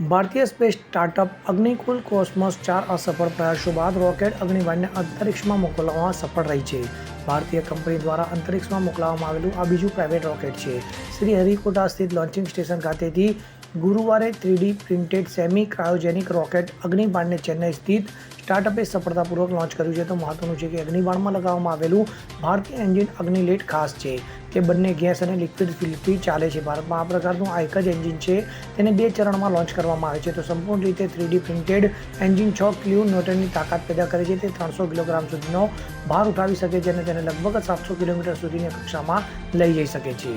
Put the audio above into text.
ભારતીય space startup Agnikul cosmos ચાર અસફળ પ્રયાસો બાદ રોકેટ અગ્નિવાનને અંતરિક્ષમાં મોકલવામાં સફળ રહી છે. ભારતીય કંપની દ્વારા અંતરિક્ષમાં મોકલવામાં આવેલું આ બીજું પ્રાઇવેટ રોકેટ છે. શ્રી હરિકોટા સ્થિત લોન્ચિંગ સ્ટેશન ખાતેથી ગુરુવારે three D printed semi cryogenic rocket અગ્નિબાણને Chennai સ્થિત સ્ટાર્ટઅપે સફળતાપૂર્વક લોન્ચ કર્યું છે. તો મહત્વનું છે કે અગ્નિબાણમાં લગાવવામાં આવેલું ભારતીય એન્જિન અગ્નિલેટ ખાસ છે તે બંને ગેસ અને લિક્વિડ ફિલથી ચાલે છે. ભારતમાં આ પ્રકારનું આ એક જ એન્જિન છે. તેને બે ચરણમાં લોન્ચ કરવામાં આવે છે. તો સંપૂર્ણ રીતે થ્રીડી પ્રિન્ટેડ એન્જિન છ ક્લ્યુ ન્યૂટનની તાકાત પેદા કરે છે. તે ત્રણસો કિલોગ્રામ સુધીનો ભાર ઉઠાવી શકે છે અને તેને લગભગ સાતસો કિલોમીટર સુધીની કક્ષામાં લઈ જઈ શકે છે.